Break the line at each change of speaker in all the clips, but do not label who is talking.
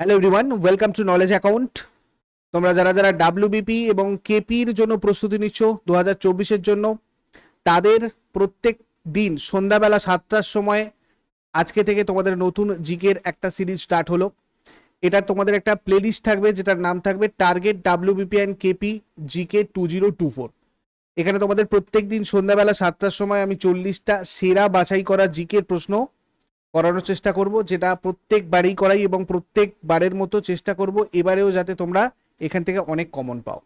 Hello everyone welcome to knowledge account তোমরা যারা যারা ডাব্লিউবিপি এবং কেপির জন্য প্রস্তুতি নিচ্ছ দু হাজার চব্বিশের জন্য, তাদের প্রত্যেক দিন সন্ধ্যাবেলা সাতটার সময় আজকে থেকে তোমাদের নতুন জিকের একটা সিরিজ স্টার্ট হলো। এটা তোমাদের একটা প্লেলিস্ট থাকবে, যেটার নাম থাকবে target WBP and KP GK two zero two four এখানে তোমাদের প্রত্যেক দিন সন্ধ্যাবেলা সাতটার সময় আমি চল্লিশটা সেরা বাছাই করা জিকের প্রশ্ন করানোর চেষ্টা করব, যেটা প্রত্যেকবারেই করাই এবং প্রত্যেকবারের মতো চেষ্টা করব, এবারেও যাতে তোমরা এখান থেকে অনেক কমন পাও।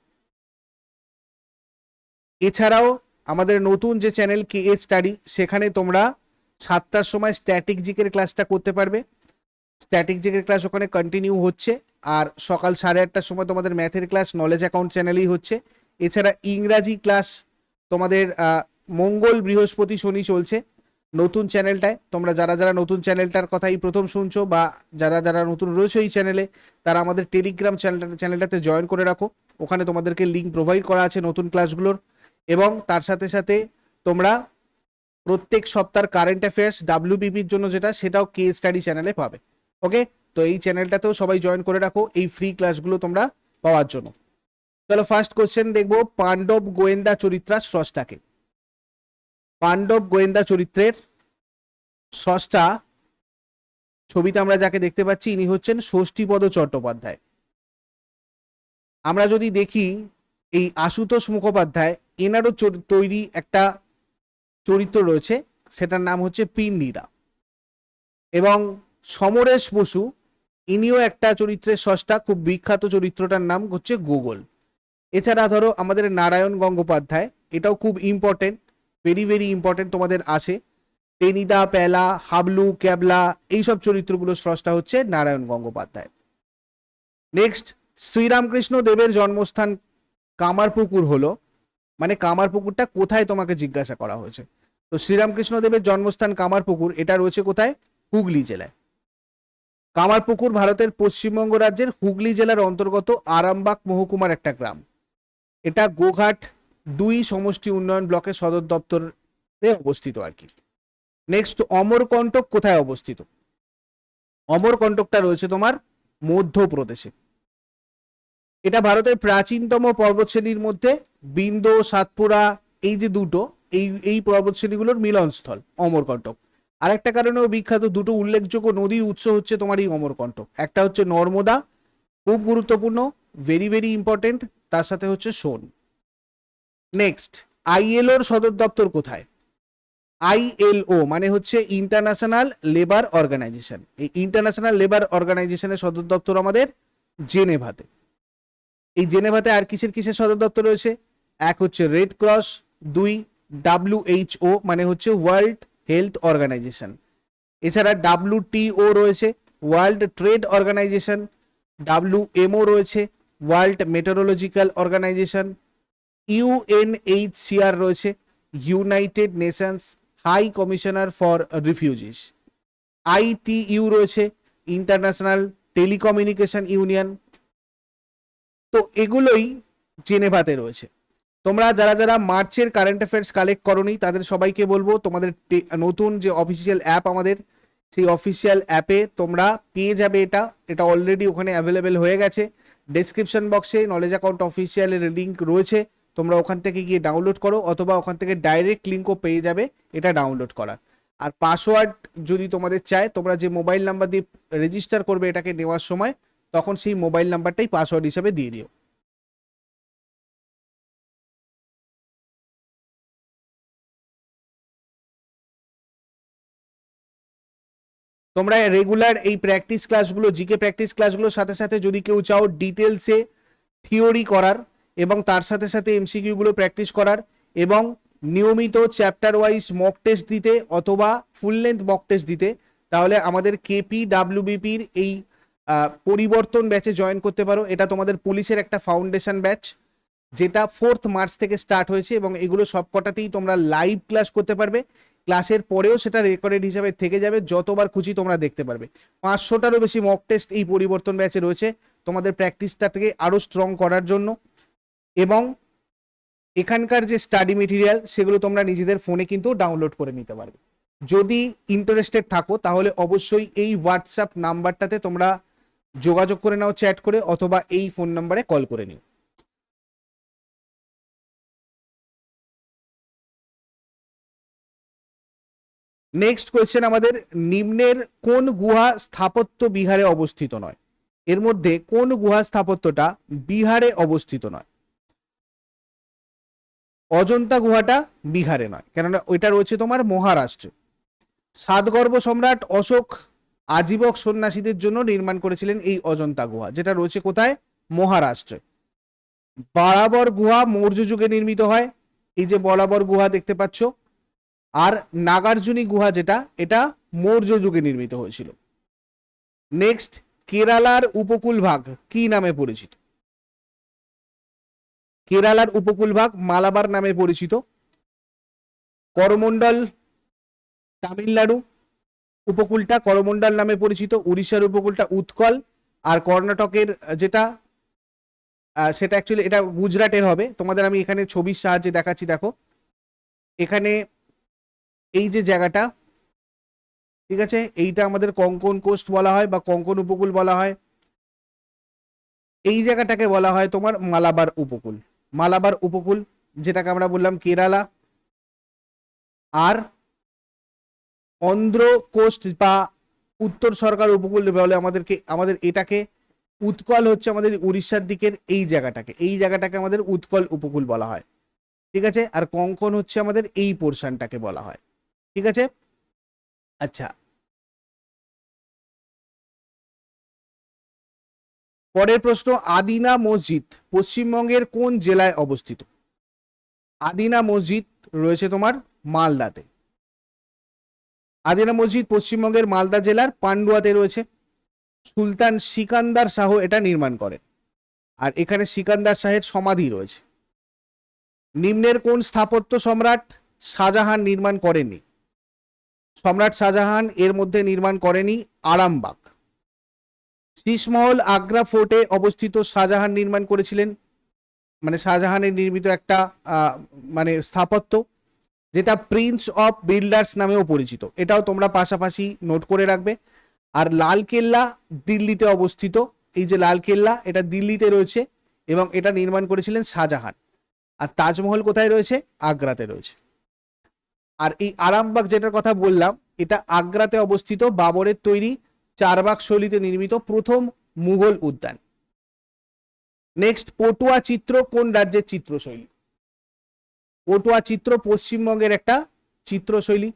এছাড়াও আমাদের নতুন যে চ্যানেল কে এ স্টাডি সেখানে তোমরা সাতটার সময় স্ট্যাটিক জিকের ক্লাসটা করতে পারবে। স্ট্যাটিক জিকের ক্লাস ওখানে কন্টিনিউ হচ্ছে, আর সকাল সাড়ে আটটার সময় তোমাদের ম্যাথের ক্লাস নলেজ অ্যাকাউন্ট চ্যানেলেই হচ্ছে। এছাড়া ইংরাজি ক্লাস তোমাদের মঙ্গল বৃহস্পতি শনি চলছে। নতুন চ্যানেলটায়, তোমরা যারা যারা নতুন চ্যানেলটার কথাই প্রথম শুনছো বা যারা যারা নতুন রয়েছে এই চ্যানেলে, তারা আমাদের টেলিগ্রাম চ্যানেলটা, চ্যানেলটাতে জয়েন করে রাখো। ওখানে তোমাদেরকে লিঙ্ক প্রোভাইড করা আছে নতুন ক্লাসগুলোর এবং তার সাথে সাথে তোমরা প্রত্যেক সপ্তাহের কারেন্ট অ্যাফেয়ার্স ডাব্লিউবিপির জন্য যেটা, সেটাও কে স্টাডি চ্যানেলে পাবে। ওকে তো এই চ্যানেলটাতেও সবাই জয়েন করে রাখো, এই ফ্রি ক্লাসগুলো তোমরা পাওয়ার জন্য। চলো ফার্স্ট কোশ্চেন দেখব পাণ্ডব গোয়েন্দা চরিত্রা স্রষ্টাকে পাণ্ডব গোয়েন্দা চরিত্রের স্রষ্টা ছবিতে আমরা যাকে দেখতে পাচ্ছি, ইনি হচ্ছেন ষষ্ঠীপদ চট্টোপাধ্যায়। আমরা যদি দেখি, এই আশুতোষ মুখোপাধ্যায়, এনারও তৈরি একটা চরিত্র রয়েছে, সেটার নাম হচ্ছে পিন্ডিরা এবং সমরেশ বসু, ইনিও একটা চরিত্রের স্রষ্টা খুব বিখ্যাত চরিত্রটার নাম হচ্ছে গুগল। এছাড়া ধরো আমাদের নারায়ণ গঙ্গোপাধ্যায়, এটাও খুব ইম্পর্টেন্ট ভেরি ভেরি ইম্পর্টেন্ট তোমাদের আছে। টেনিদা প্যালা হাবলু ক্যাবলা এইসব চরিত্রগুলো স্রষ্টা হচ্ছে নারায়ণ গঙ্গোপাধ্যায়। নেক্সট শ্রীরামকৃষ্ণ দেবের জন্মস্থান কামারপুকুর হলো। মানে কামারপুকুরটা কোথায় তোমাকে জিজ্ঞাসা করা হয়েছে? তো শ্রীরামকৃষ্ণ দেবের জন্মস্থান কামারপুকুর, এটা রয়েছে কোথায়? হুগলি জেলায়। কামারপুকুর ভারতের পশ্চিমবঙ্গ রাজ্যের হুগলি জেলার অন্তর্গত আরামবাগ মহকুমার একটা গ্রাম। এটা গোঘাট দুই সমষ্টি উন্নয়ন ব্লকের সদর দপ্তরে অবস্থিত আর কি। নেক্সট অমরকণ্টক কোথায় অবস্থিত? অমরকণ্টকটা রয়েছে তোমার মধ্যপ্রদেশে। এটা ভারতের প্রাচীনতম পর্বতশ্রেণীর মধ্যে বিন্দ, সাতপুরা, এই যে দুটো, এই এই পর্বতশ্রেণীগুলোর মিলনস্থল অমরকণ্টক আরেকটা কারণেও বিখ্যাত, দুটো উল্লেখযোগ্য নদীর উৎস হচ্ছে তোমার এই অমরকণ্টক একটা হচ্ছে নর্মদা, খুব গুরুত্বপূর্ণ ভেরি ভেরি ইম্পর্টেন্ট তার সাথে হচ্ছে সোন। নেক্সট আইএলওর সদর দপ্তর কোথায়? আইএলও মানে হচ্ছে ইন্টারন্যাশনাল লেবার অর্গানাইজেশন এই ইন্টারন্যাশনাল লেবার অর্গানাইজেশনের সদর দপ্তর আমাদের জেনেভাতে। এই জেনেভাতে আর কিসের কিসের সদর দপ্তর রয়েছে? এক হচ্ছে রেড ক্রস দুই ডাব্লিউএইচও মানে হচ্ছে ওয়ার্ল্ড হেলথ অর্গানাইজেশন এছাড়া ডাব্লিউটিও রয়েছে ওয়ার্ল্ড ট্রেড অর্গানাইজেশন ডাব্লিউএমও রয়েছে ওয়ার্ল্ড মেটেরোলজিক্যাল অর্গানাইজেশন ইউএনএইচসিআর রয়েছে, united nations high commissioner for refugees. ITU রয়েছে, ইন্টারন্যাশনাল টেলিকমিউনিকেশন ইউনিয়ন। তো এগুলোই জেনেভাতে রয়েছে। তোমরা যারা যারা মার্চের কারেন্ট অ্যাফেয়ার্স কালেক্ট করনি, তাদের সবাইকে বলব, তোমাদের নতুন যে অফিসিয়াল অ্যাপ আমাদের, সেই অফিসিয়াল অ্যাপে তোমরা পেয়ে যাবে এটা। এটা অলরেডি ওখানে অ্যাভেলেবেল হয়ে গেছে। ডেসক্রিপশন বক্সে নলেজ অ্যাকাউন্ট অফিসিয়ালের লিঙ্ক রয়েছে। তোমরা ওখান থেকে গিয়ে ডাউনলোড করো অথবা ওখান থেকে ডাইরেক্ট লিঙ্কও পেয়ে যাবে, এটা ডাউনলোড করার। আর পাসওয়ার্ড যদি তোমাদের চায়, তোমরা যে মোবাইল নাম্বার দিয়ে রেজিস্টার করবে এটাকে নেওয়ার সময়, তখন সেই মোবাইল নাম্বারটাই পাসওয়ার্ড হিসাবে দিয়ে দিও। তোমরা রেগুলার এই প্র্যাকটিস ক্লাসগুলো জিকে প্র্যাকটিস ক্লাসগুলোর সাথে সাথে যদি কেউ চাও ডিটেলসে থিওরি করার এবং তার সাথে সাথে এমসিকিউগুলো প্র্যাকটিস করার এবং নিয়মিত চ্যাপ্টার ওয়াইজ মক টেস্ট দিতে অথবা ফুল লেন্থ মক টেস্ট দিতে, তাহলে আমাদের কেপি ডাব্লিউবিপির এই পরিবর্তন ব্যাচে জয়েন করতে পারো। এটা তোমাদের পুলিশের একটা ফাউন্ডেশন ব্যাচ যেটা ফোর্থ মার্চ থেকে স্টার্ট হয়েছে এবং এগুলো সবকটাতেই তোমরা লাইভ ক্লাস করতে পারবে। ক্লাসের পরেও সেটা রেকর্ডেড হিসাবে থেকে যাবে, যতবার খুশি তোমরা দেখতে পারবে। পাঁচশোটারও বেশি মক টেস্ট এই পরিবর্তন ব্যাচে রয়েছে। তোমাদের প্র্যাকটিসটা থেকে আরও স্ট্রং করার জন্য। এবং এখানকার যে স্টাডি মেটেরিয়াল সেগুলো তোমরা নিজেদের ফোনে কিন্তু ডাউনলোড করে নিতে পারবে। যদি ইন্টারেস্টেড থাকো, তাহলে অবশ্যই এই হোয়াটসঅ্যাপ নাম্বারটাতে তোমরা যোগাযোগ করে নাও চ্যাট করে, অথবা এই ফোন নাম্বারে কল করে নিও। নেক্সট কোয়েশ্চেন আমাদের, নিম্নের কোন গুহা স্থাপত্য বিহারে অবস্থিত নয়? এর মধ্যে কোন গুহা স্থাপত্যটা বিহারে অবস্থিত নয়? অজন্তা গুহাটা বিহারে নয়, কেননা ওইটা রয়েছে তোমার মহারাষ্ট্রে। সাতগর্ভ সম্রাট অশোক আজীবক সন্ন্যাসীদের জন্য নির্মাণ করেছিলেন এই অজন্তা গুহা, যেটা রয়েছে কোথায়? মহারাষ্ট্রে। বারাবর গুহা মৌর্য যুগে নির্মিত হয়, এই যে বরাবর গুহা দেখতে পাচ্ছ, আর নাগার্জুনী গুহা যেটা, এটা মৌর্য যুগে নির্মিত হয়েছিল। নেক্সট কেরালার উপকূল ভাগ কি নামে পরিচিত? কেরালার উপকূল ভাগ মালাবার নামে পরিচিত। করমণ্ডল তামিলনাড়ু উপকূলটা করমণ্ডল নামে পরিচিত, উড়িষ্যার উপকূলটা উৎকল, আর কর্ণাটকের যেটা সেটা অ্যাকচুয়ালি এটা গুজরাটের হবে। তোমাদের আমি এখানে ছবির সাহায্যে দেখাচ্ছি, দেখো। এখানে এই যে জায়গাটা, ঠিক আছে? এইটা আমাদের কঙ্কন কোস্ট বলা হয় বা কঙ্কন উপকূল বলা হয়। এই জায়গাটাকে বলা হয় তোমার মালাবার উপকূল। মালাবার উপকূল, যেটাকে আমরা বললাম কেরালা, আর অন্ধ্র কোস্ট বা উত্তর সরকার উপকূল বলে আমাদেরকে, আমাদের এটাকে উৎকল হচ্ছে আমাদের উড়িষ্যার দিকের এই জায়গাটাকে। এই জায়গাটাকে আমাদের উৎকল উপকূল বলা হয়। ঠিক আছে? আর কঙ্কন হচ্ছে আমাদের এই পোর্শনটাকে বলা হয়। ঠিক আছে? আচ্ছা পরের প্রশ্ন, আদিনা মসজিদ পশ্চিমবঙ্গের কোন জেলায় অবস্থিত? আদিনা মসজিদ রয়েছে তোমার মালদাতে। আদিনা মসজিদ পশ্চিমবঙ্গের মালদা জেলার পান্ডুয়াতে রয়েছে। সুলতান সিকান্দার শাহ এটা নির্মাণ করেন। আর এখানে সিকান্দার শাহের সমাধি রয়েছে। নিম্নের কোন স্থাপত্য সম্রাট শাহজাহান নির্মাণ করেননি? সম্রাট শাহজাহান এর মধ্যে নির্মাণ করেনি আরামবাগ। শীষমহল আগ্রা ফোর্টে অবস্থিত শাহজাহান নির্মাণ করেছিলেন। মানে শাহজাহানের নির্মিত একটা মানে স্থাপত্য, যেটা প্রিন্স অফ বিল্ডার্স নামেও পরিচিত। এটাও তোমরা পাশাপাশি নোট করে রাখবে। আর লাল কেল্লা দিল্লিতে অবস্থিত। এই যে লাল কেল্লা, এটা দিল্লিতে রয়েছে এবং এটা নির্মাণ করেছিলেন শাহজাহান। আর তাজমহল কোথায় রয়েছে? আগ্রাতে রয়েছে। আর এই আরামবাগ যেটার কথা বললাম, এটা আগ্রাতে অবস্থিত, বাবরের তৈরি চারবাগ শৈলীতে নির্মিত প্রথম মুঘল উদ্যান। নেক্সট পটুয়া চিত্র কোন রাজ্যের চিত্রশৈলী? পটুয়া চিত্র পশ্চিমবঙ্গের একটা চিত্রশৈলী।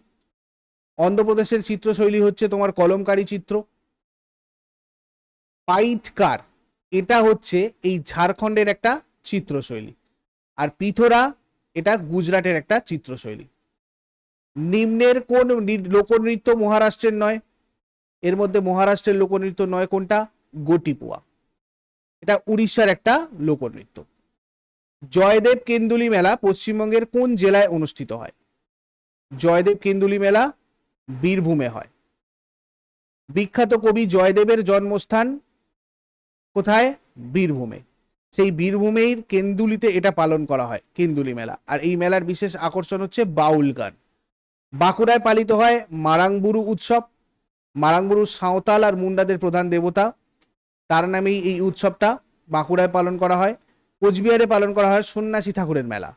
অন্ধ্রপ্রদেশের চিত্রশৈলী হচ্ছে তোমার কলমকারী চিত্র। পাইটকার, এটা হচ্ছে এই ঝাড়খণ্ডের একটা চিত্রশৈলী। আর পিথোরা, এটা গুজরাটের একটা চিত্রশৈলী। নিম্নের কোন লোকনৃত্য মহারাষ্ট্রের নয়। এর মধ্যে মহারাষ্ট্রের লোকনৃত্য নয় কোনটা? গোটিপুয়া। এটা উড়িষ্যার একটা লোকনৃত্য। জয়দেব কেন্দুলি মেলা পশ্চিমবঙ্গের কোন জেলায় অনুষ্ঠিত হয়? জয়দেব কেন্দুলি মেলা বীরভূমে হয়। বিখ্যাত কবি জয়দেবের জন্মস্থান কোথায়? বীরভূমে। সেই বীরভূমের কেন্দুলিতে এটা পালন করা হয়, কেন্দুলি মেলা। আর এই মেলার বিশেষ আকর্ষণ হচ্ছে বাউল গান। বাঁকুড়ায় পালিত হয় মারাংবুরু উৎসব। মারাংবুরু সাঁওতাল আর মুন্ডাদের প্রধান দেবতা। তার নামেই এই উৎসবটা বাঁকুড়ায় পালন করা হয়, কোচবিহারে পালন করা হয় সন্ন্যাসী ঠাকুরের মেলা।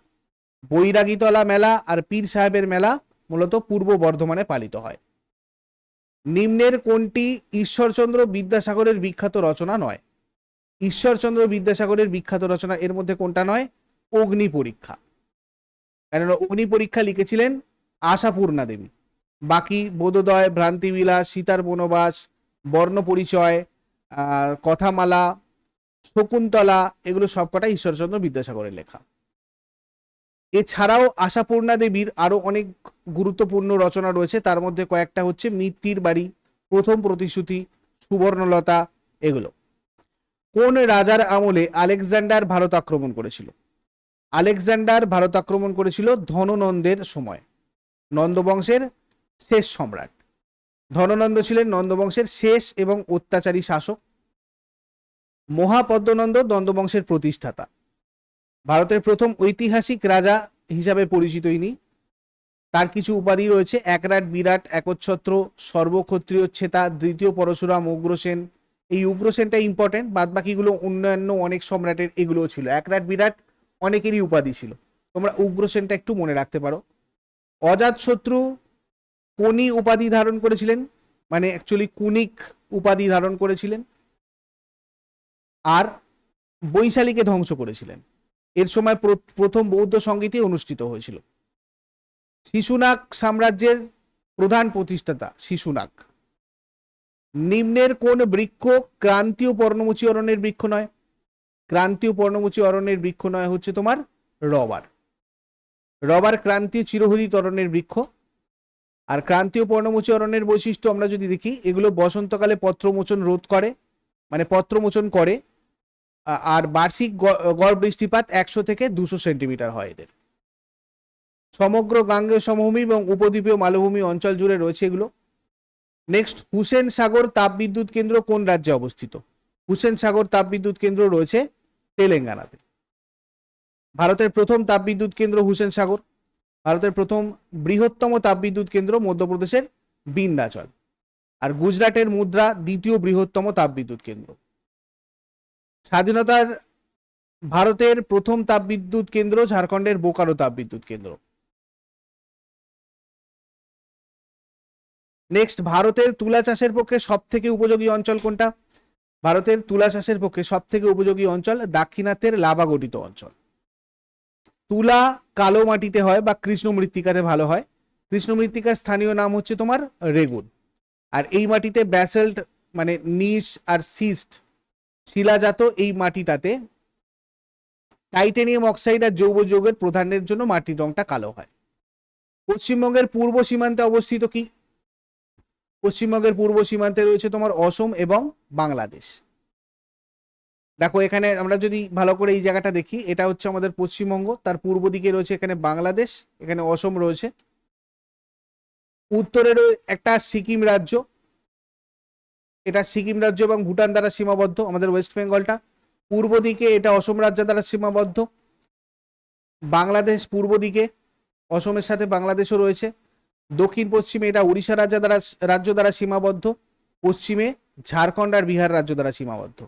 বৈরাগীতলা মেলা আর পীর সাহেবের মেলা মূলত পূর্ব বর্ধমানে পালিত হয়। নিম্নের কোনটি ঈশ্বরচন্দ্র বিদ্যাসাগরের বিখ্যাত রচনা নয়? ঈশ্বরচন্দ্র বিদ্যাসাগরের বিখ্যাত রচনা এর মধ্যে কোনটা নয়? অগ্নি পরীক্ষা। কেননা অগ্নি পরীক্ষা লিখেছিলেন আশাপূর্ণা দেবী। বাকি বোধোদয়, ভ্রান্তিবিলাস, সীতার বনবাস বর্ণপরিচয় কথামালা, শকুন্তলা, এগুলো সবকটা ঈশ্বরচন্দ্র বিদ্যাসাগরের লেখা। এছাড়াও আশাপূর্ণা দেবীর আরও অনেক গুরুত্বপূর্ণ রচনা রয়েছে। তার মধ্যে কয়েকটা হচ্ছে মিত্তির বাড়ি, প্রথম প্রতিশ্রুতি, সুবর্ণলতা, এগুলো। কোন রাজার আমলে আলেকজান্ডার ভারত আক্রমণ করেছিল? আলেকজান্ডার ভারত আক্রমণ করেছিল ধননন্দের সময়। নন্দবংশের শেষ সম্রাট। ধননন্দ ছিলেন নন্দবংশের শেষ এবং অত্যাচারী শাসক। মহাপদ্মনন্দ নন্দবংশের প্রতিষ্ঠাতা। ভারতের প্রথম ঐতিহাসিক রাজা হিসাবে পরিচিত ইনি। তার কিছু উপাধি রয়েছে, একরাট, বিরাট, একচ্ছত্র, সর্বক্ষত্রিয় ছেতা, দ্বিতীয় পরশুরাম উগ্রসেন এই উগ্রসেনটা ইম্পর্টেন্ট বাদ বাকিগুলো অন্যান্য অনেক সম্রাটের এগুলোও ছিল। একরাট, বিরাট অনেকেরই উপাধি ছিল। তোমরা উগ্রসেনটা একটু মনে রাখতে পারো। অজাতশত্রু কোনি উপাধি ধারণ করেছিলেন? মানে অ্যাকচুয়ালি কুনিক উপাধি ধারণ করেছিলেন। আর বৈশালীকে ধ্বংস করেছিলেন। এর সময় প্র- প্রথম বৌদ্ধ সঙ্গীতই অনুষ্ঠিত হয়েছিল। শিশুনাগ সাম্রাজ্যের প্রধান প্রতিষ্ঠাতা শিশুনাগ। নিম্নের কোন বৃক্ষ ক্রান্তীয় পর্ণমোচী অরণ্যের বৃক্ষ নয়। ক্রান্তীয় পর্ণমোচী অরণ্যের বৃক্ষ নয় হচ্ছে তোমার রবার। রবার ক্রান্তীয় চিরহরিত অরণ্যের বৃক্ষ। আর ক্রান্তীয় পর্ণমোচী অরণ্যের বৈশিষ্ট্য আমরা যদি দেখি, এগুলো বসন্তকালে পত্রমোচন রোধ করে মানে পত্রমোচন করে আর বার্ষিক গড় বৃষ্টিপাত একশো থেকে দুশো সেন্টিমিটার হয় এদের। সমগ্র গাঙ্গেয় সমভূমি এবং উপদ্বীপীয় মালভূমি অঞ্চল জুড়ে রয়েছে এগুলো। নেক্সট হুসেন সাগর তাপবিদ্যুৎ কেন্দ্র কোন রাজ্যে অবস্থিত? হুসেন সাগর তাপবিদ্যুৎ কেন্দ্র রয়েছে তেলেঙ্গানাতে। ভারতের প্রথম তাপবিদ্যুৎ কেন্দ্র হুসেন সাগর। ভারতের প্রথম বৃহত্তম তাপবিদ্যুৎ কেন্দ্র মধ্যপ্রদেশের বিন্দাচল আর গুজরাটের মুদ্রা দ্বিতীয় বৃহত্তম তাপবিদ্যুৎ কেন্দ্র। স্বাধীনতার ভারতের প্রথম তাপবিদ্যুৎ কেন্দ্র ঝাড়খণ্ডের বোকারো তাপবিদ্যুৎ কেন্দ্র। নেক্সট ভারতের তুলা চাষের পক্ষে সব থেকে উপযোগী অঞ্চল কোনটা? ভারতের তুলা চাষের পক্ষে সব থেকে উপযোগী অঞ্চল দাক্ষিণাত্যের লাভা গঠিত অঞ্চল। তুলা কালো মাটিতে হয় বা কৃষ্ণ মৃত্তিকাতে ভালো হয়। কৃষ্ণ মৃত্তিকার স্থানীয় নাম হচ্ছে তোমার রেগুন। আর এই মাটিতে ব্যাসেল্ট মানে নিস আর সিস্ট শিলাজাত এই মাটিটাতে টাইটেনিয়াম অক্সাইড আর জৈব যৌগের প্রধানের জন্য মাটির রংটা কালো হয়। পশ্চিমবঙ্গের পূর্ব সীমান্তে অবস্থিত কি? পশ্চিমবঙ্গের পূর্ব সীমান্তে রয়েছে তোমার অসম এবং বাংলাদেশ। দেখো, এখানে আমরা যদি ভালো করে এই জায়গাটা দেখি, এটা হচ্ছে আমাদের পশ্চিমবঙ্গ, তার পূর্ব দিকে রয়েছে এখানে বাংলাদেশ, এখানে অসম রয়েছে। উত্তরে একটা সিকিম রাজ্য। এটা সিকিম রাজ্য এবং ভুটান দ্বারা সীমাবদ্ধ, আমাদের ওয়েস্ট বেঙ্গলটা। পূর্ব দিকে এটা অসম রাজ্য দ্বারা সীমাবদ্ধ। বাংলাদেশ পূর্ব দিকে, অসমের সাথে বাংলাদেশও রয়েছে। দক্ষিণ পশ্চিমে এটা উড়িষ্যা রাজ্য দ্বারা রাজ্য দ্বারা সীমাবদ্ধ। পশ্চিমে ঝাড়খণ্ড আর বিহার রাজ্য দ্বারা সীমাবদ্ধ।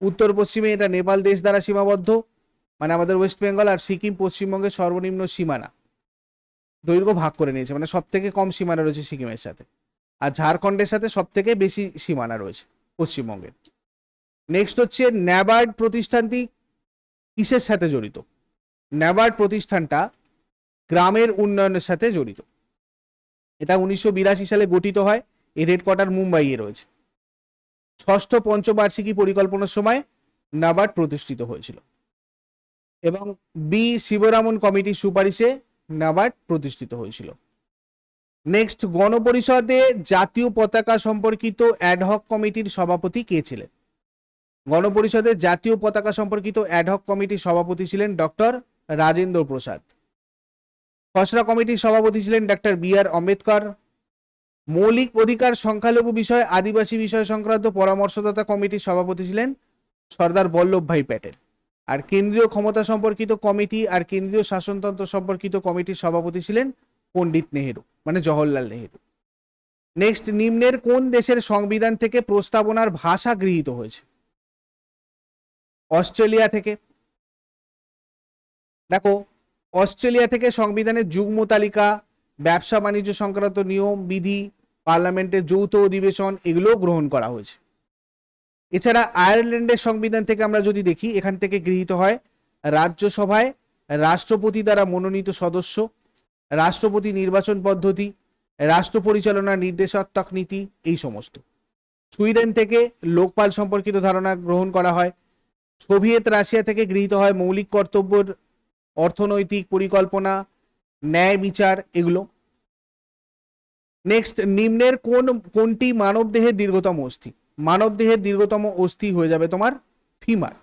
উত্তর পশ্চিমে এটা নেপাল দেশ দ্বারা সীমাবদ্ধ মানে আমাদের ওয়েস্ট বেঙ্গল আর সিকিম পশ্চিমবঙ্গের সর্বনিম্ন সীমানা। দৈর্ঘ্য ভাগ করে নিয়েছে মানে সব থেকে কম সীমানা রয়েছে সিকিমের সাথে। আর ঝাড়খণ্ডের সাথে সব থেকে বেশি সীমানা রয়েছে পশ্চিমবঙ্গের। নেক্সট হচ্ছে ন্যাবার্ড প্রতিষ্ঠানটি কিসের সাথে জড়িত? ন্যাবার্ড প্রতিষ্ঠানটা গ্রামের উন্নয়নের সাথে জড়িত। এটা উনিশশো বিরাশি সালে গঠিত হয়, এর হেডকোয়ার্টার মুম্বাইয়ে রয়েছে। ষষ্ঠ পঞ্চবার্ষিকী পরিকল্পনার সময় নাবার্ড প্রতিষ্ঠিত হয়েছিল। এবং বি শিবরামন কমিটির সুপারিশে নাবার্ড প্রতিষ্ঠিত হয়েছিল। নেক্সট, গণপরিষদে জাতীয় পতাকা সম্পর্কিত অ্যাডহক কমিটির সভাপতি কে ছিলেন? গণপরিষদের জাতীয় পতাকা সম্পর্কিত অ্যাডহক কমিটির সভাপতি ছিলেন ডক্টর রাজেন্দ্র প্রসাদ। খসড়া কমিটির সভাপতি ছিলেন ডক্টর বি আর আম্বেদকর। মৌলিক অধিকার সংখ্যালঘু বিষয়, আদিবাসী বিষয় সংক্রান্ত পরামর্শদাতা কমিটির সভাপতি ছিলেন সর্দার বল্লভভাই প্যাটেল। আর কেন্দ্রীয় ক্ষমতা সম্পর্কিত কমিটি আর কেন্দ্রীয় শাসনতন্ত্র সম্পর্কিত কমিটির সভাপতি ছিলেন পণ্ডিত নেহেরু মানে জওহরলাল নেহেরু। নেক্সট নিম্নের কোন দেশের সংবিধান থেকে প্রস্তাবনার ভাষা গৃহীত হয়েছে? অস্ট্রেলিয়া থেকে। দেখো, অস্ট্রেলিয়া থেকে সংবিধানের যুগ্ম তালিকা, ব্যবসা বাণিজ্য সংক্রান্ত নিয়ম, বিধি পার্লামেন্টের যৌথ অধিবেশন এগুলো গ্রহণ করা হয়েছে। এছাড়া আয়ারল্যান্ডের সংবিধান থেকে আমরা যদি দেখি, এখান থেকে গৃহীত হয় রাজ্যসভায় রাষ্ট্রপতি দ্বারা মনোনীত সদস্য, রাষ্ট্রপতি নির্বাচন পদ্ধতি, রাষ্ট্র পরিচালনা নির্দেশাত্মক নীতি, এই সমস্ত। সুইডেন থেকে লোকপাল সম্পর্কিত ধারণা গ্রহণ করা হয়। সোভিয়েত রাশিয়া থেকে গৃহীত হয় মৌলিক কর্তব্যের অর্থনৈতিক পরিকল্পনা, ন্যায় বিচার, এগুলো। নেক্সট নিম্নের কোন, কোনটি মানব দেহের দীর্ঘতম অস্থি? মানব দেহের দীর্ঘতম অস্থি হয়ে যাবে তোমার ফিমার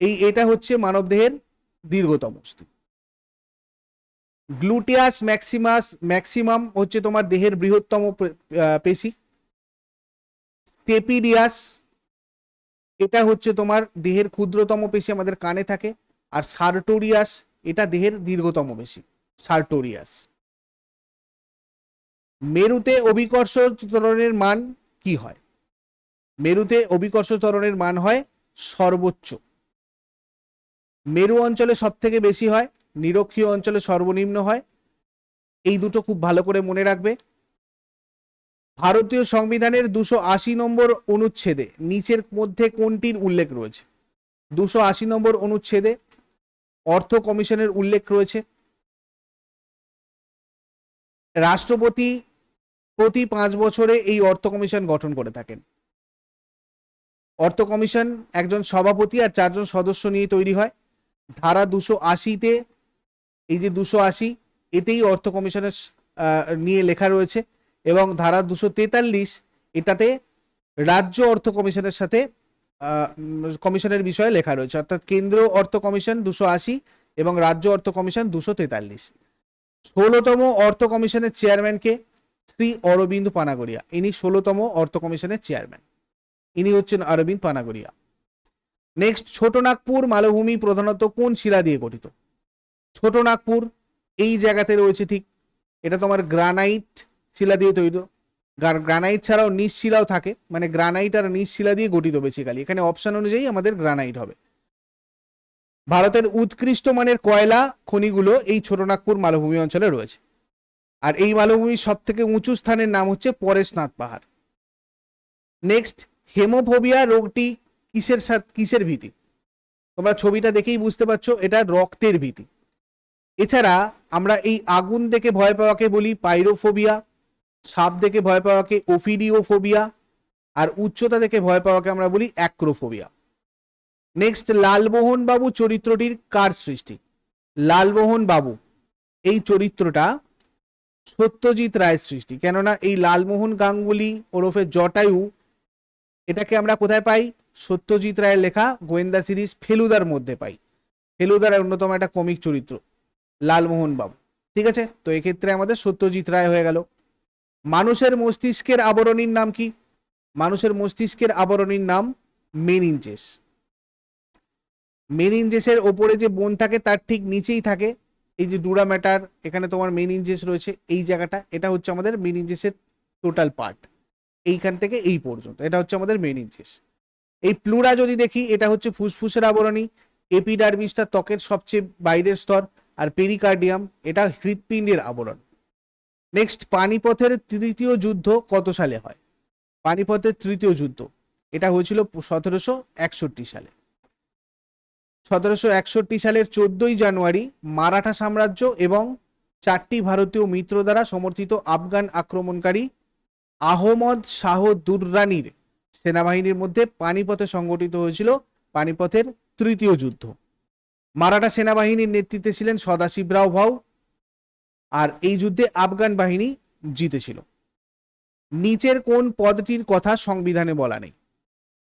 এই, এটা হচ্ছে মানব দেহের দীর্ঘতম অস্থি। গ্লুটিয়াস ম্যাক্সিমাস ম্যাক্সিমাম হচ্ছে তোমার দেহের বৃহত্তম পেশি। স্টেপিডিয়াস এটা হচ্ছে তোমার দেহের ক্ষুদ্রতম পেশি আমাদের কানে থাকে। আর সার্টোরিয়াস এটা দেহের দীর্ঘতম পেশি। সার্টোরিয়াস মেরুতে অভিকর্ষ ত্বরণের মান কি হয়? মেরুতে অভিকর্ষ ত্বরণের মান হয় সর্বোচ্চ। মেরু অঞ্চলে সব থেকে বেশি হয়, নিরক্ষীয় অঞ্চলে সর্বনিম্ন হয়। এই দুটো খুব ভালো করে মনে রাখবে। ভারতীয় সংবিধানের দুশো আশি নম্বর অনুচ্ছেদে নিচের মধ্যে কোনটির উল্লেখ রয়েছে? দুশো আশি নম্বর অনুচ্ছেদে অর্থ কমিশনের উল্লেখ রয়েছে। রাষ্ট্রপতি প্রতি পাঁচ বছরে এই অর্থ কমিশন গঠন করে থাকেন। অর্থ কমিশন একজন সভাপতি আর চারজন সদস্য নিয়ে তৈরি হয়। ধারা দুশো আশিতে, এই যে দুশো আশি, এতেই অর্থ কমিশনের নিয়ে লেখা রয়েছে এবং ধারা দুশো তেতাল্লিশ, এটাতে রাজ্য অর্থ কমিশনের সাথে কমিশনের বিষয়ে লেখা রয়েছে। অর্থাৎ কেন্দ্র অর্থ কমিশন দুশো আশি এবং রাজ্য অর্থ কমিশন দুশো তেতাল্লিশ। ষোলোতম অর্থ কমিশনের চেয়ারম্যানকে শ্রী অরবিন্দ পানাগড়িয়া। ইনি ষোলোতম অর্থ কমিশনের চেয়ারম্যান। ইনি হচ্ছেন অরবিন্দ পানাগড়িয়া। নেক্সট ছোটনাগপুর মালভূমি প্রধানত কোন শিলা দিয়ে গঠিত? ছোটনাগপুর, এই জায়গাতে রয়েছে ঠিক। এটা তোমার গ্রানাইট শিলা দিয়ে তৈরি। গ্রানাইট ছাড়াও নিচ শিলাও থাকে। মানে গ্রানাইট আর নিচ শিলা দিয়ে গঠিত বেসিক্যালি এখানে অপশন অনুযায়ী আমাদের গ্রানাইট হবে। ভারতের উৎকৃষ্ট মানের কয়লা, খনিগুলো এই ছোটনাগপুর মালভূমি অঞ্চলে রয়েছে। আর এই মালভূমির সব থেকে উঁচু স্থানের নাম হচ্ছে পরেশনাথ পাহাড়। নেক্সট হেমোফোবিয়া রোগটি কিসের সাথে, কিসের ভীতি? তোমরা ছবিটা দেখেই বুঝতে পারছ, এটা রক্তের ভীতি। এছাড়া আমরা এই আগুন দেখে ভয় পাওয়াকে বলি পাইরোফোবিয়া, সাপ দেখে ভয় পাওয়াকে ওফিডিওফোবিয়া, আর উচ্চতা দেখে ভয় পাওয়াকে আমরা বলি অ্যাক্রোফোবিয়া। নেক্সট লালমোহন বাবু চরিত্রটির কার সৃষ্টি? লালমোহন বাবু। এই চরিত্রটা সত্যজিৎ রায়ের সৃষ্টি। কেননা এই লালমোহন গাঙ্গুলি ওরফে জটায়ু, এটাকে আমরা কোথায় পাই? সত্যজিৎ রায়ের লেখা গোয়েন্দা সিরিজ ফেলুদার মধ্যে পাই। ফেলুদার অন্যতম একটা কমিক চরিত্র, লালমোহন বাবু। ঠিক আছে? তো এক্ষেত্রে আমাদের সত্যজিৎ রায় হয়ে গেল। মানুষের মস্তিষ্কের আবরণীর নাম কি? মানুষের মস্তিষ্কের আবরণীর নাম মেনিনজেস। মেনিনজেসের ওপরে যে বোন থাকে, তার ঠিক নিচেই থাকে। এই যে ডুরা ম্যাটার এখানে তোমার মেন মেনিনজেস রয়েছে, এই জায়গাটা, এটা হচ্ছে আমাদের মেনিনজেসের টোটাল পার্ট এইখান থেকে এই পর্যন্ত, এটা হচ্ছে আমাদের মেন মেনিনজেস এই প্লুরা যদি দেখি, এটা হচ্ছে ফুসফুসের আবরণী। এপিডার্মিসটা ত্বকের সবচেয়ে বাইরের স্তর, আর পেরিকার্ডিয়াম এটা হৃৎপিণ্ডের আবরণ। নেক্সট পানিপথের তৃতীয় যুদ্ধ কত সালে হয়? পানিপথের তৃতীয় যুদ্ধ, এটা হয়েছিল সতেরোশো একষট্টি সালে। সতেরোশো একষট্টি সালের চোদ্দই জানুয়ারি মারাঠা সাম্রাজ্য এবং চারটি ভারতীয় মিত্র দ্বারা সমর্থিত আফগান আক্রমণকারী আহমদ শাহ দুররানির সেনাবাহিনীর মধ্যে পানিপথে সংগঠিত হয়েছিল পানিপথের তৃতীয় যুদ্ধ। মারাঠা সেনাবাহিনীর নেতৃত্বে ছিলেন সদাশিবরাও ভাউ আর এই যুদ্ধে আফগান বাহিনী জিতেছিল। নিচের কোন পদটির কথা সংবিধানে বলা নেই।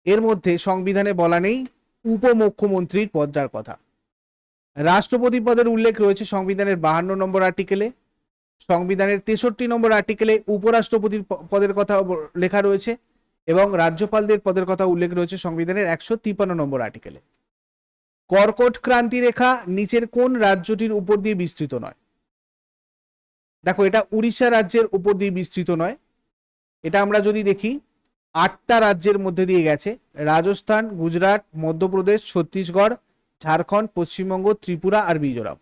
এর মধ্যে সংবিধানে বলা নেই উপমুখ্যমন্ত্রীর পদটার কথা। রাষ্ট্রপতি পদের উল্লেখ রয়েছে সংবিধানের বাহান্ন নম্বর আর্টিকেলে, সংবিধানের তেষট্টি নম্বর আর্টিকেলে উপরাষ্ট্রপতির পদের কথা লেখা রয়েছে এবং রাজ্যপালদের পদের কথা উল্লেখ রয়েছে সংবিধানের একশো তিপ্পান্ন নম্বর আর্টিকেলে। কর্কট ক্রান্তি রেখা নিচের কোন রাজ্যটির উপর দিয়ে বিস্তৃত নয়? দেখো, এটা উড়িষ্যা রাজ্যের উপর দিয়ে বিস্তৃত নয়। এটা আমরা যদি দেখি আটটা রাজ্যের মধ্যে দিয়ে গেছে। রাজস্থান, গুজরাট, মধ্যপ্রদেশ, ছত্তিশগড়, ঝাড়খণ্ড, পশ্চিমবঙ্গ, ত্রিপুরা আর মিজোরাম।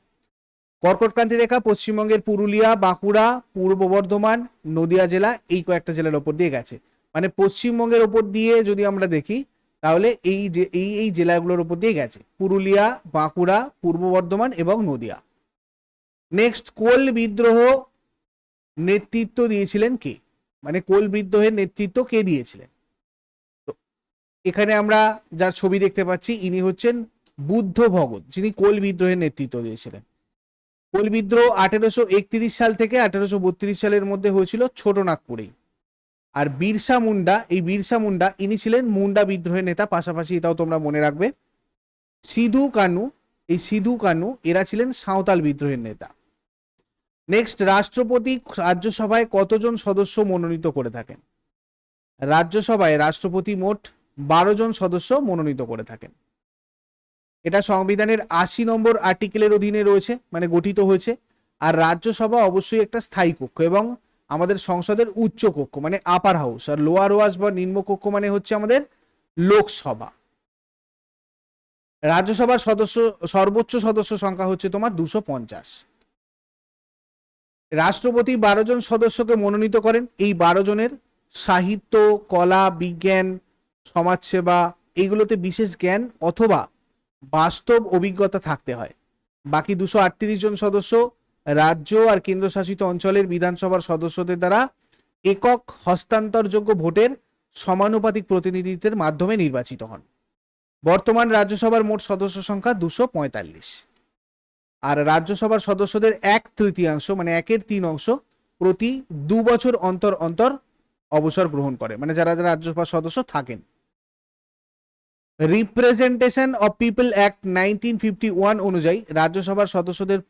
কর্কটক্রান্তি রেখা পশ্চিমবঙ্গের পুরুলিয়া, বাঁকুড়া, পূর্ব বর্ধমান, নদিয়া জেলা এই কয়েকটা জেলার ওপর দিয়ে গেছে। মানে পশ্চিমবঙ্গের ওপর দিয়ে যদি আমরা দেখি, তাহলে এই যে, এই এই জেলাগুলোর উপর দিয়ে গেছে। পুরুলিয়া, বাঁকুড়া, পূর্ব বর্ধমান এবং নদিয়া। নেক্সট কোল বিদ্রোহ নেতৃত্ব দিয়েছিলেন কে? মানে কোল বিদ্রোহের নেতৃত্ব কে দিয়েছিলেন? তো এখানে আমরা যার ছবি দেখতে পাচ্ছি, ইনি হচ্ছেন বুদ্ধ ভগত যিনি কোল বিদ্রোহের নেতৃত্ব দিয়েছিলেন। কোল বিদ্রোহ আঠেরোশো একত্রিশ সাল থেকে আঠেরোশো বত্রিশ সালের মধ্যে হয়েছিল ছোট নাগপুরেই। আর বিরসা মুন্ডা, এই বিরসা মুন্ডা, ইনি ছিলেন মুন্ডা বিদ্রোহের নেতা, পাশাপাশি এটাও তোমরা মনে রাখবে। সিধু কানু, এই সিধু কানু, এরা ছিলেন সাঁওতাল বিদ্রোহের নেতা। নেক্সট রাষ্ট্রপতি রাজ্যসভায় কতজন সদস্য মনোনীত করে থাকেন? রাজ্যসভায় রাষ্ট্রপতি মোট বারো জন সদস্য মনোনীত করে থাকেন। এটা সংবিধানের আশি নম্বর আর্টিকেলের অধীনে রয়েছে মানে গঠিত হয়েছে। আর রাজ্যসভা অবশ্যই একটা স্থায়ী কক্ষ এবং আমাদের সংসদের উচ্চ কক্ষ মানে আপার হাউস আর লোয়ার হাউস বা নিম্ন কক্ষ মানে হচ্ছে আমাদের লোকসভা। রাজ্যসভার সদস্য, সর্বোচ্চ সদস্য সংখ্যা হচ্ছে তোমার দুশো পঞ্চাশ। রাষ্ট্রপতি বারো জন সদস্যকে মনোনীত করেন। এই বারো জনের সাহিত্য, কলা, বিজ্ঞান, সমাজসেবা এইগুলোতে বিশেষ জ্ঞান অথবা বাস্তব অভিজ্ঞতা থাকতে হয়। বাকি দুশো আটত্রিশ জন সদস্য রাজ্য আর কেন্দ্রশাসিত অঞ্চলের বিধানসভার সদস্যদের দ্বারা একক হস্তান্তরযোগ্য ভোটের সমানুপাতিক প্রতিনিধিত্বের মাধ্যমে নির্বাচিত হন। বর্তমান রাজ্যসভার মোট সদস্য সংখ্যা দুশো পঁয়তাল্লিশ। আর রাজ্যসভার সদস্যদের এক তৃতীয়াংশ মানে একের তিন অংশ প্রতি দু বছর অন্তর অন্তর অবসর গ্রহণ করে মানে যারা যারা রাজ্যসভার সদস্য থাকেন। Representation of people act nineteen fifty one অনুযায়ী রাজ্যসভার সদস্যদের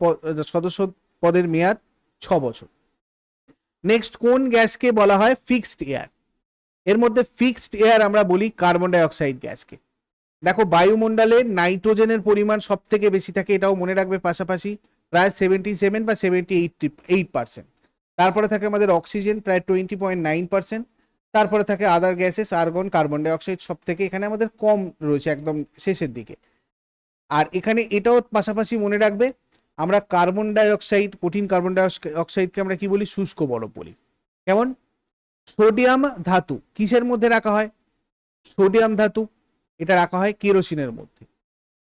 সদস্য পদের মেয়াদ ছ বছর। নেক্সট কোন গ্যাসকে বলা হয় ফিক্সড এয়ার এর মধ্যে ফিক্সড এয়ার আমরা বলি কার্বন ডাই অক্সাইড গ্যাসকে। দেখো, বায়ুমণ্ডলে নাইট্রোজেনের পরিমাণ সব থেকে বেশি থাকে, এটাও মনে রাখবে পাশাপাশি, প্রায় সেভেন্টি সেভেন বা সেভেন্টি এইট এইট পার্সেন্ট তারপরে থাকে আমাদের অক্সিজেন, প্রায় টোয়েন্টি পয়েন্ট নাইন পার্সেন্ট তারপরে থাকে other gases argon carbon dioxide সব থেকে এখানে আমাদের কম রয়েছে একদম শেষের দিকে। আর এখানে এটাও পাশাপাশি মনে রাখবে, আমরা কার্বন ডাই অক্সাইড কঠিন কার্বন ডাই অক্সাইডকে আমরা কি বলি? শুষ্ক বরফ বলি। কেমন? সোডিয়াম ধাতু, কিসের মধ্যে রাখা হয়? সোডিয়াম ধাতু। এটা রাখা হয় কেরোসিনের মধ্যে।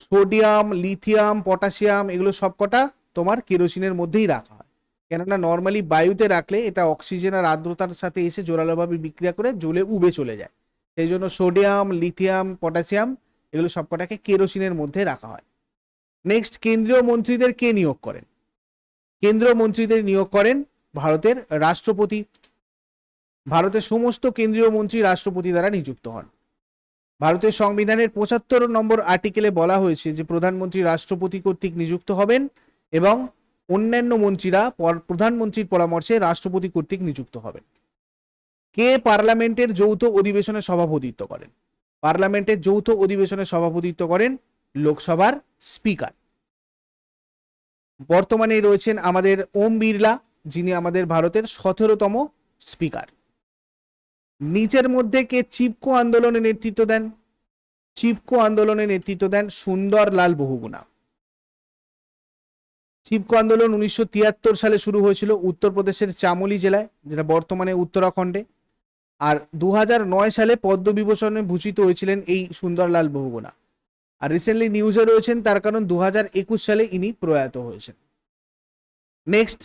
সোডিয়াম, লিথিয়াম, পটাশিয়াম এগুলো সবকটা তোমার কেরোসিনের মধ্যেই রাখা হয়। কেননা নর্মালি বায়ুতে রাখলে এটা অক্সিজেন আর আর্দ্রতার সাথে এসে জোরালোভাবে বিক্রিয়া করে জ্বলে উবে চলে যায়। সেই জন্য সোডিয়াম, লিথিয়াম, পটাশিয়াম এগুলো সবকটাকে কেরোসিনের মধ্যে রাখা হয়। নেক্সট, কেন্দ্রীয় মন্ত্রীদের কে নিয়োগ করেন? কেন্দ্রীয় মন্ত্রীদের নিয়োগ করেন ভারতের রাষ্ট্রপতি। ভারতের সমস্ত কেন্দ্রীয় মন্ত্রী রাষ্ট্রপতি দ্বারা নিযুক্ত হন। ভারতের সংবিধানের পঁচাত্তর নম্বর আর্টিকেলে বলা হয়েছে যে প্রধানমন্ত্রী রাষ্ট্রপতি কর্তৃক নিযুক্ত হবেন এবং অন্যান্য মন্ত্রীরা পর- প্রধানমন্ত্রীর পরামর্শে রাষ্ট্রপতি কর্তৃক নিযুক্ত হবেন। কে পার্লামেন্টের যৌথ অধিবেশনে সভাপতিত্ব করেন? পার্লামেন্টের যৌথ অধিবেশনে সভাপতিত্ব করেন লোকসভার স্পিকার। বর্তমানে রয়েছেন আমাদের ওম বিড়লা, যিনি আমাদের ভারতের সতেরোতম স্পিকার। নিচের মধ্যে কে চিপকো আন্দোলনে নেতৃত্ব দেন? চিপকো আন্দোলনে নেতৃত্ব দেন সুন্দর লাল বহুগুণা। চিপকো আন্দোলন উনিশশো তিয়াত্তর সালে শুরু হয়েছিল উত্তরপ্রদেশের চামোলি জেলায়, যেটা বর্তমানে উত্তরাখণ্ডে। আর দু সালে পদ্মবিভূষণে ভূষিত হয়েছিলেন এই সুন্দরলাল বহুগুণা। আর রিসেন্টলি নিউজে রয়েছেন, তার কারণ দু সালে ইনি প্রয়াত হয়েছেন। নেক্সট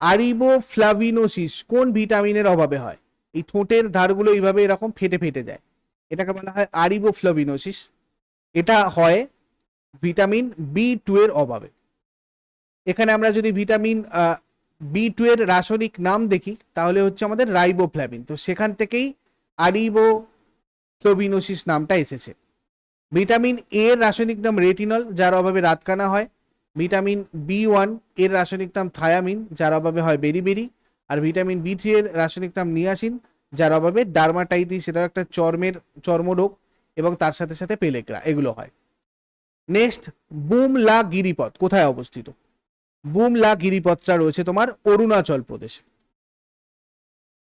আরিবো ফ্লাভিনোসিস কোন ভিটামিনের অভাবে হয়? এই ঠোঁটের ধারগুলো এইভাবে এরকম ফেটে ফেটে যায়। এটাকে বলা হয় আরিবো ফ্লাভিনোসিস এটা হয় ভিটামিন বি টু এর অভাবে। এখানে আমরা যদি ভিটামিন বি টু এর রাসায়নিক নাম দেখি, তাহলে হচ্ছে আমাদের রাইবোফ্লাভিন তো সেখান থেকেই আরিবো ফ্লোবিনোসিস নামটা এসেছে। ভিটামিন এ এর রাসায়নিক নাম রেটিনল, যার অভাবে রাতকানা হয়। ভিটামিন বি ওয়ানের রাসায়নিক নাম থায়ামিন, যার অভাবে হয় বেরিবেরি। আর ভিটামিন বি থ্রি এর রাসায়নিক নাম নিয়াসিন, যার অভাবে ডার্মাটাইটিস সেটা একটা চর্মের, চর্মরোগ এবং তার সাথে সাথে পেলেকরা, এগুলো হয়। নেক্সট বুমলা গিরিপথ কোথায় অবস্থিত? বুমলা গিরিপথটা রয়েছে তোমার অরুণাচল প্রদেশে।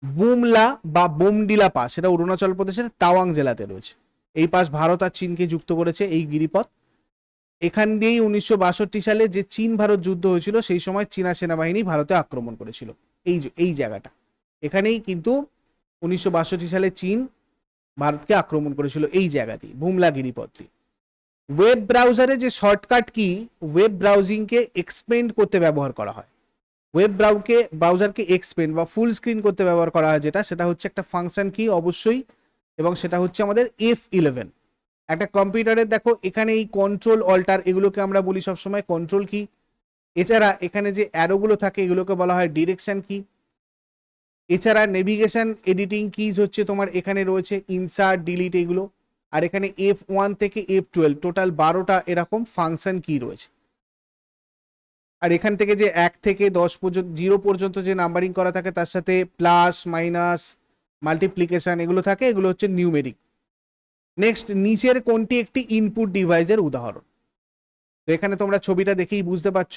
বুমলা বা বোমডিলা পাস, সেটা অরুণাচল প্রদেশের তাওয়াং জেলাতে রয়েছে। এই পাস ভারত আর চীনকে যুক্ত করেছে এই গিরিপথ। এখান দিয়েই উনিশশো বাষট্টি সালে যে চীন ভারত যুদ্ধ হয়েছিল, সেই সময় চীনা সেনাবাহিনী ভারতে আক্রমণ করেছিল। এই এই জায়গাটা। এখানেই কিন্তু উনিশশো বাষট্টি সালে চীন ভারতকে আক্রমণ করেছিল এই জায়গাতেই বুমলা গিরিপথটি ওয়েব ব্রাউজারে যে শর্টকাট কি, ওয়েব ব্রাউজিংকে এক্সপেন্ড করতে ব্যবহার করা হয়। ওয়েব ব্রাউকে, ব্রাউজারকে এক্সপেন্ড বা ফুল স্ক্রিন করতে ব্যবহার করা হয় যেটা, সেটা হচ্ছে একটা ফাংশন কি অবশ্যই, এবং সেটা হচ্ছে আমাদের এফ ইলেভেন একটা কম্পিউটারের দেখো, এখানে এই কন্ট্রোল অল্টার এগুলোকে আমরা বলি সবসময় কন্ট্রোল কি এছাড়া এখানে যে অ্যারোগুলো থাকে, এগুলোকে বলা হয় ডিরেকশন কি এছাড়া নেভিগেশন এডিটিং কিজ হচ্ছে তোমার এখানে রয়েছে ইনসার্ট ডিলিট এগুলো। আর এখানে এফ ওয়ান থেকে এফ টুয়েলভ টোটাল বারোটা এরকম ফাংশন কি রয়েছে। আর এখান থেকে যে এক থেকে দশ পর্যন্ত জিরো পর্যন্ত যে নাম্বারিং করা থাকে, তার সাথে প্লাস মাইনাস মাল্টিপ্লিকেশন এগুলো থাকে, এগুলো হচ্ছে নিউমেরিক নেক্সট নিচের কোনটি একটি ইনপুট ডিভাইসের উদাহরণ? তো এখানে তোমরা ছবিটা দেখেই বুঝতে পারছ।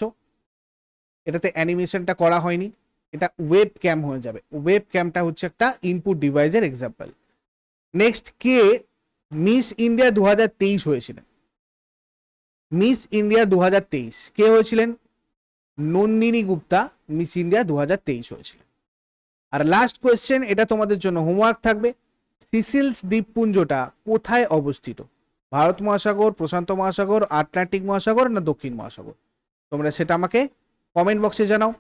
এটাতে অ্যানিমেশনটা করা হয়নি। এটা ওয়েব ক্যাম হয়ে যাবে। ওয়েব ক্যামটা হচ্ছে একটা ইনপুট ডিভাইসের এক্সাম্পল নেক্সট কে? মিস ইন্ডিয়া দু হাজার তেইশ হয়েছিলেন। মিস ইন্ডিয়া দু হাজার তেইশ। কে হয়েছিলেন? নন্দিনী গুপ্তা মিস ইন্ডিয়া দু হাজার তেইশ হয়েছিলেন। আর লাস্ট কোয়েশ্চেন এটা তোমাদের জন্য হোমওয়ার্ক থাকবে। সিসিলস দ্বীপপুঞ্জটা কোথায় অবস্থিত? ভারত মহাসাগর, প্রশান্ত মহাসাগর, আটলান্টিক মহাসাগর না দক্ষিণ মহাসাগর? তোমরা সেটা আমাকে কমেন্ট বক্সে জানাও।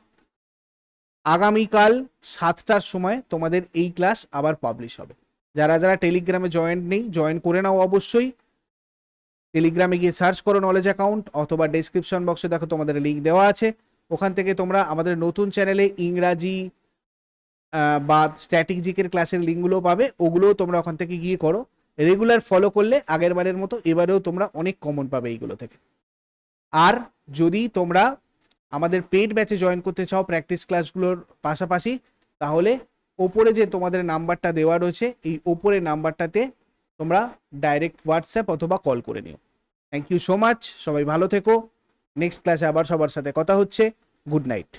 আগামীকাল সাতটার সময় তোমাদের এই ক্লাস আবার পাবলিশ হবে। যারা যারা টেলিগ্রামে জয়েন নেই জয়েন করে নাও অবশ্যই। টেলিগ্রামে গিয়ে সার্চ করো নলেজ অ্যাকাউন্ট অথবা ডেসক্রিপশন বক্সে দেখো তোমাদের লিঙ্ক দেওয়া আছে। ওখান থেকে তোমরা আমাদের নতুন চ্যানেলে ইংরাজি বা স্ট্র্যাটেজিকের ক্লাসের লিঙ্কগুলো পাবে। ওগুলোও তোমরা ওখান থেকে গিয়ে করো। রেগুলার ফলো করলে আগের বারের মতো এবারেও তোমরা অনেক কমন পাবে এইগুলো থেকে। আর যদি তোমরা আমাদের পেড ব্যাচে জয়েন করতে চাও প্র্যাকটিস ক্লাসগুলোর পাশাপাশি, তাহলে ওপরে যে তোমাদের নাম্বারটা দেওয়া রয়েছে, এই ওপরে নাম্বারটাতে তোমরা ডাইরেক্ট হোয়াটসঅ্যাপ অথবা কল করে নিও। থ্যাংক ইউ সো মাচ সবাই ভালো থেকো। নেক্সট ক্লাসে আবার সবার সাথে কথা হচ্ছে। Good night